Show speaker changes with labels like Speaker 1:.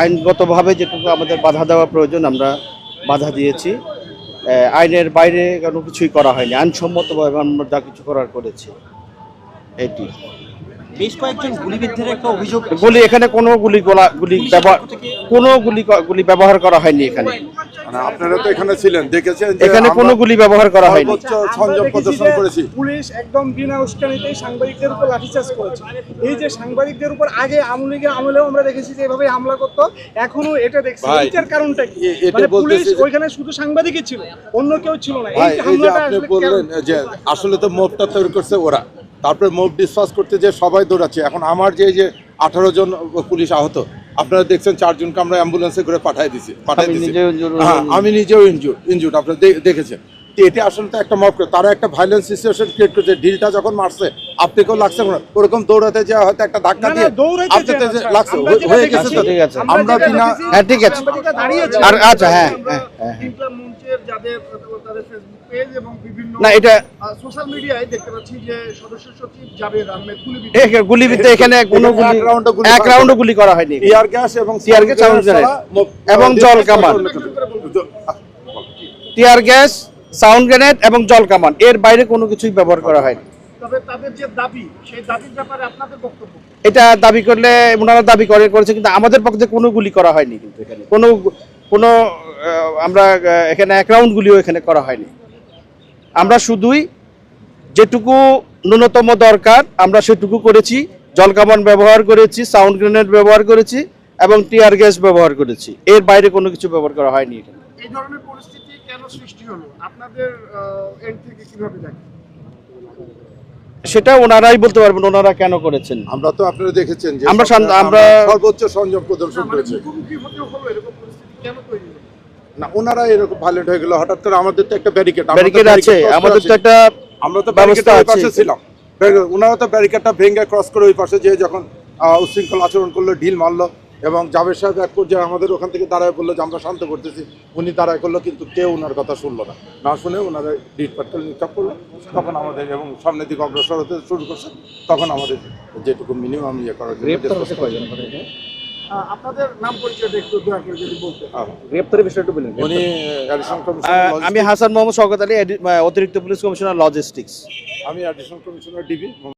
Speaker 1: আইনগতভাবে যেটুকু আমাদের বাধা দেওয়া প্রয়োজন আমরা বাধা দিয়েছি। আইনের বাইরে কোনো কিছুই করা হয়নি। আইনসম্মতভাবে আমরা যা কিছু করার করেছি এটি।
Speaker 2: বেশ কয়েকজন গুলিবিদ্ধের একটা অভিযোগ
Speaker 1: গুলি এখানে কোনো গুলি গোলা গুলি ব্যবহার কোনো গুলি গুলি ব্যবহার করা হয়নি এখানে।
Speaker 3: মানে আপনারা তো এখানে ছিলেন দেখেছেন
Speaker 1: এখানে কোনো গুলি ব্যবহার করা হয়নি।
Speaker 3: সর্বোচ্চ সংযম প্রদর্শন করেছি।
Speaker 4: পুলিশ একদম বিনা উস্কানিতেই সাংবাদিকদের উপর লাঠিচার্জ করেছে। এই যে সাংবাদিকদের উপর আগে লীগের আমলেও আমরা দেখেছি যে এভাবে হামলা করতো এখনও এটা দেখছি। এটার কারণটা কি?
Speaker 3: এটা
Speaker 4: মানে পুলিশ ওইখানে শুধু সাংবাদিকই ছিল অন্য কেউ ছিল না। এই হামলাটা
Speaker 3: আপনি
Speaker 4: আসলে
Speaker 3: বললেন যে আসলে তো মোবটা তৈরি করছে ওরা। তারপরে মোব ডিসপাস করতে যে সবাই দৌড়াচ্ছে এখন আমার যে যে আঠারো জন পুলিশ আহত আপনারা দেখছেন চারজনকে আমরা অ্যাম্বুলেন্সে করে পাঠিয়ে দিচ্ছি পাঠিয়ে দিছি। হ্যাঁ আমি নিজেও ইনজুর ইনজুর আপনারা দেখেছেন। তো এটা আসলে তো একটা মক তারা একটা ভাইলেন্স সিচুয়েশন ক্রিয়েট করছে। ঢিলটা যখন মারছে আপনাকেও লাগছে মনে হয়, ওরকম দৌড়াতে যে হয়তো একটা ধাক্কা
Speaker 4: না, না,
Speaker 3: দিয়ে
Speaker 4: না।
Speaker 3: লাগছে
Speaker 4: আমরা
Speaker 3: হয়ে- গেছে তো?
Speaker 4: আমরা
Speaker 3: আমরা বিনা
Speaker 1: হ্যাঁ, ঠিক আছে। আর আচ্ছা হ্যাঁ হ্যাঁ
Speaker 5: মঞ্চের যাদের তাদের ফেসবুক পেজ এবং বিভিন্ন
Speaker 1: না এটা
Speaker 5: সোশ্যাল মিডিয়ায় দেখতে পাচ্ছি যে সদস্য সচিব জাবেদ আহমেদ গুলিবিদ্ধ।
Speaker 1: এ- গুলিবিদ্ধ এখানে কোনো গুলি
Speaker 3: এক
Speaker 1: রাউন্ডও গুলি করা হয়নি।
Speaker 3: টিয়ার গ্যাস এবং
Speaker 1: sound grenade। এবং জল কামান। টিয়ার গ্যাস সাউন্ড গ্রেনেড এবং জল কামান। এর বাইরে কোনো কিছুই ব্যবহার করা হয়নি।
Speaker 5: তবে তাদের যে দাবি সেই দাবির ব্যাপারে আপনাদের বক্তব্য? কি?
Speaker 1: এটা দাবি করলে ওনারা দাবি করে করেছে কিন্তু আমাদের পক্ষে কোনো গুলি করা হয়নি কিন্তু এখানে। কোনো কোনো আমরা এখানে এক রাউন্ড গুলিও এখানে করা হয়নি। আমরা শুধুই যেটুকু ন্যূনতম দরকার আমরা সেটুকু করেছি। জলকামান ব্যবহার করেছি সাউন্ড গ্রেনেড ব্যবহার করেছি এবং টিয়ার গ্যাস ব্যবহার করেছি। এর বাইরে কোনো কিছু ব্যবহার করা হয়নি এখানে।
Speaker 5: এই ধরনের পরিস্থিতি কেন সৃষ্টি হলো? আপনাদের এন্ড থেকে কীভাবে দেখেন?
Speaker 1: সেটা ওনারাই বলতে পারবেন ওনারা কেন করেছেন?
Speaker 3: আমরা তো আপনারা দেখেছেন যে
Speaker 1: আমরা আমরা-
Speaker 3: সর্বোচ্চ সংযম প্রদর্শন
Speaker 5: মানে
Speaker 3: করেছি।
Speaker 5: মুখোমুখি হতে হলো এরকম পরিস্থিতি কেন তৈরি হলো?
Speaker 3: না ওনারা এরকম ভায়োলেন্ট হয়ে গেল হঠাৎ করে আমাদের তো একটা ব্যারিকেড
Speaker 1: ব্যারিকেড আছে আমাদের তো একটা
Speaker 3: আমরা তো ব্যারিকেডের পাশে ছিলাম। ওনারা তো ব্যারিকেডটা ভেঙে ক্রস করে ওই পাশে যে যখন আহ, উচ্ছৃঙ্খল আচরণ করল ঢিল মারলো এবং জাভেদ সাহেব এক পর্যায়ে আমাদের ওখান থেকে দাঁড়ায় বলল যে আমরা শান্ত করতেছি। উনি দাঁড়ায় করল কিন্তু কেউ ওনার কথা শুনলো না। না শুনে ওনারা ডিট পাটকেল নিক্ষেপ করল তখন আমাদের এবং সামনের দিকে অগ্রসর হতে শুরু করছে তখন আমাদের যেটুকু মিনিমাম ইয়ে করার
Speaker 5: আপনাদের নাম পরিচয়টা একটু দয়া করে যদি বলতে।
Speaker 1: গ্রেপ্তারের বিষয়টা বলেন
Speaker 3: উনি অ্যাডিশনাল কমিশনার
Speaker 1: আমি হাসান মোহাম্মদ শওকত আলী এডি- অতিরিক্ত পুলিশ কমিশনার লজিস্টিক্স
Speaker 3: আমি কমিশনার ডিবি